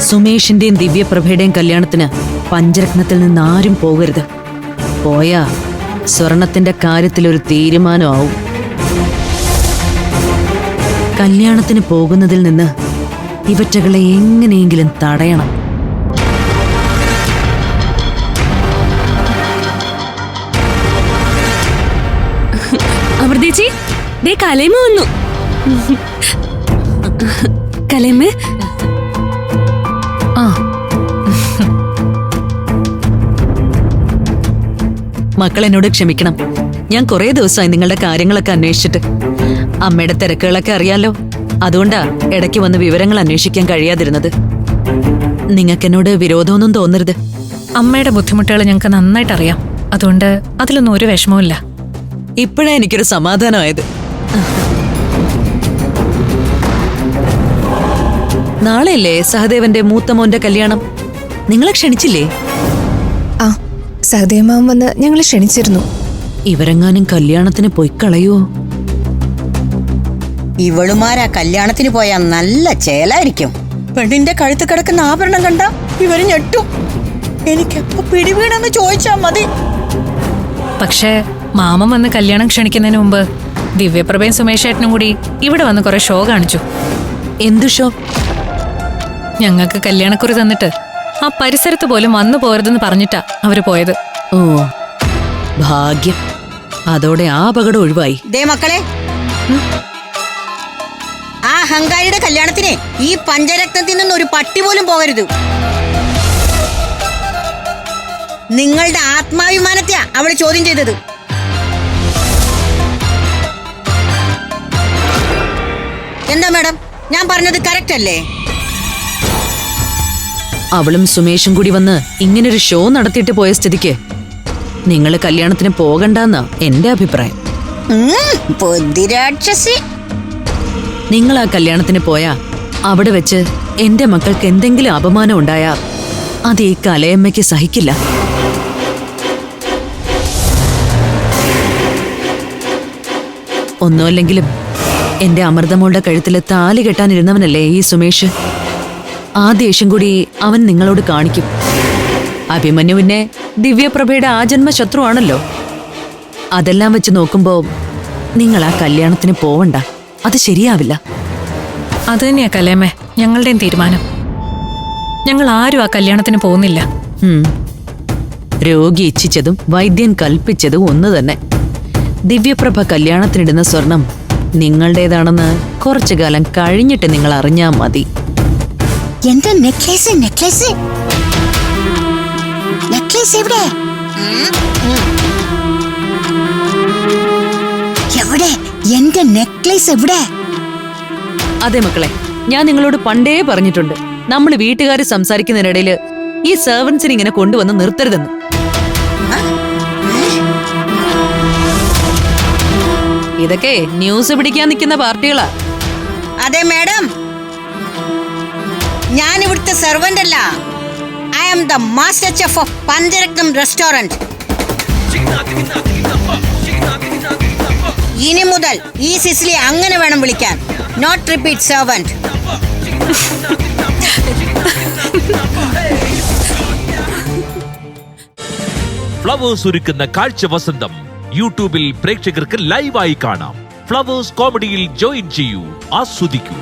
സുമേഷിന്റെയും ദിവ്യപ്രഭയുടെയും കല്യാണത്തിന് പഞ്ചരത്നത്തിൽ നിന്ന് ആരും പോകരുത്. പോയാ സ്വർണത്തിന്റെ കാര്യത്തിൽ ഒരു തീരുമാനമാവും കല്യാണത്തിന് പോകുന്നതിൽ നിന്ന് ഇവറ്റകളെ എങ്ങനെയെങ്കിലും തടയണം. അമൃതേച്ചി ദേ കലയമ്മ വന്നു. കലയമ്മ മക്കൾ എന്നോട് ക്ഷമിക്കണം. ഞാൻ കുറേ ദിവസമായി നിങ്ങളുടെ കാര്യങ്ങളൊക്കെ അന്വേഷിച്ചിട്ട്. അമ്മയുടെ തിരക്കുകളൊക്കെ അറിയാലോ. അതുകൊണ്ടാ ഇടയ്ക്ക് വന്ന് വിവരങ്ങൾ അന്വേഷിക്കാൻ കഴിയാതിരുന്നത്. നിങ്ങൾക്ക് എന്നോട് വിരോധമൊന്നും തോന്നരുത്. അമ്മയുടെ ബുദ്ധിമുട്ടുകൾ ഞങ്ങൾക്ക് നന്നായിട്ട് അറിയാം. അതുകൊണ്ട് അതിലൊന്നും ഒരു വിഷമവുമില്ല ഇപ്പോഴാ എനിക്കൊരു സമാധാനമായത്. നാളെയല്ലേ സഹദേവന്റെ മൂത്ത മോന്റെ കല്യാണം? നിങ്ങളെ ക്ഷണിച്ചില്ലേ? ആ സഹദേവമാവൻ വന്ന് ഞങ്ങളെ ക്ഷണിച്ചിരുന്നു. ഇവരെങ്ങാനും കല്യാണത്തിന് പോയി കളയോ ഇവളുമാരാ കല്യാണത്തിന് പോയാൽ നല്ല ചേലായിരിക്കും. പെണ്ണിന്റെ കഴുത്ത് കിടക്കുന്ന ആഭരണം കണ്ട ഇവർ ഞെട്ടും. എനിക്കെപ്പോ പിടിവീണെന്ന് ചോദിച്ചാ മതി. പക്ഷേ മാമൻ വന്ന് കല്യാണം ക്ഷണിക്കുന്നതിന് മുമ്പ് ദിവ്യപ്രഭയും സുമേഷ് ഏട്ടനും കൂടി ഇവിടെ വന്ന് കുറെ ഷോ കാണിച്ചു. എന്തു ഷോ ഞങ്ങൾക്ക് കല്യാണക്കുറി തന്നിട്ട് ആ പരിസരത്ത് പോലും വന്നു പോരുതെന്ന് പറഞ്ഞിട്ടാ അവർ പോയത്. ഓ ഭാഗ്യം. അതോടെ ആ അപകടം ഒഴിവായി. ദേ മക്കളെ. ആ ഹങ്കാരിയുടെ കല്യാണത്തിന് ഈ പഞ്ചരക്തത്തിൽ നിന്ന് ഒരു പട്ടി പോലും പോകരുത്. നിങ്ങളുടെ ആത്മാഭിമാനത്തെയാ അവൾ ചോദ്യം ചെയ്തത്. എന്താ മാഡം? ഞാൻ പറഞ്ഞത് കറക്റ്റ് അല്ലേ അവളും സുമേഷും കൂടി വന്ന് ഇങ്ങനൊരു ഷോ നടത്തിയിട്ട് പോയ സ്ഥിതിക്ക് നിങ്ങൾ കല്യാണത്തിന് പോകണ്ടെന്ന് എന്റെ അഭിപ്രായം. നിങ്ങൾ ആ കല്യാണത്തിന് പോയാ അവിടെ വെച്ച് എന്റെ മക്കൾക്ക് എന്തെങ്കിലും അപമാനം ഉണ്ടായാ അത് ഈ കലയമ്മയ്ക്ക് സഹിക്കില്ല. ഒന്നുമല്ലെങ്കിലും എന്റെ അമൃതമോളുടെ കഴുത്തിൽ താലി കെട്ടാനിരുന്നവനല്ലേ ഈ സുമേഷ്? ആ ദേഷ്യം കൂടി അവൻ നിങ്ങളോട് കാണിക്കും. അഭിമന്യുവിനെ ദിവ്യപ്രഭയുടെ ആജന്മ ശത്രുവാണല്ലോ അതെല്ലാം വെച്ച് നോക്കുമ്പോൾ നിങ്ങൾ ആ കല്യാണത്തിന് പോവണ്ട. അത് ശരിയാവില്ല. അത് തന്നെയാ കലേമേ ഞങ്ങളുടെയും തീരുമാനം. ഞങ്ങൾ ആരും ആ കല്യാണത്തിന് പോകുന്നില്ല. രോഗി ഇച്ഛിച്ചതും വൈദ്യൻ കൽപ്പിച്ചതും ഒന്ന് തന്നെ. ദിവ്യപ്രഭ കല്യാണത്തിനിടുന്ന സ്വർണം നിങ്ങളുടേതാണെന്ന് കുറച്ചു കാലം കഴിഞ്ഞിട്ട് നിങ്ങൾ അറിഞ്ഞാൽ മതി. എന്റെ നെക്ലേസ് നെക്ലേസ് നെക്ലേസ് എവിടെ. എവിടെ? എന്റെ നെക്ലേസ് എവിടെ? അതെ മക്കളെ ഞാൻ നിങ്ങളോട് പണ്ടേ പറഞ്ഞിട്ടുണ്ട്. നമ്മൾ വീട്ടുകാർ സംസാരിക്കുന്നതിനിടയിൽ ഈ സെർവൻസിനെ ഇങ്ങനെ കൊണ്ടുവന്ന് നിർത്തരുതെന്ന്. ഇതൊക്കെ ന്യൂസ് പിടിക്കാൻ നിൽക്കുന്ന പാർട്ടികളാ. അതെ മാഡം ഇവിടുത്തെ സെർവന്റ് അല്ല. I am the master chef of Pancharatnam restaurant ഇനി മുതൽ ഈ സിസിലി അങ്ങനെ വേണം വിളിക്കാൻ. നോട്ട് റിപ്പീറ്റ് സെർവന്റ് ഫ്ലവേഴ്സ് ഒരുക്കുന്ന കാഴ്ച വസന്തം. യൂട്യൂബിൽ പ്രേക്ഷകർക്ക് ലൈവായി കാണാം. ഫ്ലവേഴ്സ് കോമഡിയിൽ ജോയിൻ ചെയ്യൂ. ആസ്വദിക്കൂ.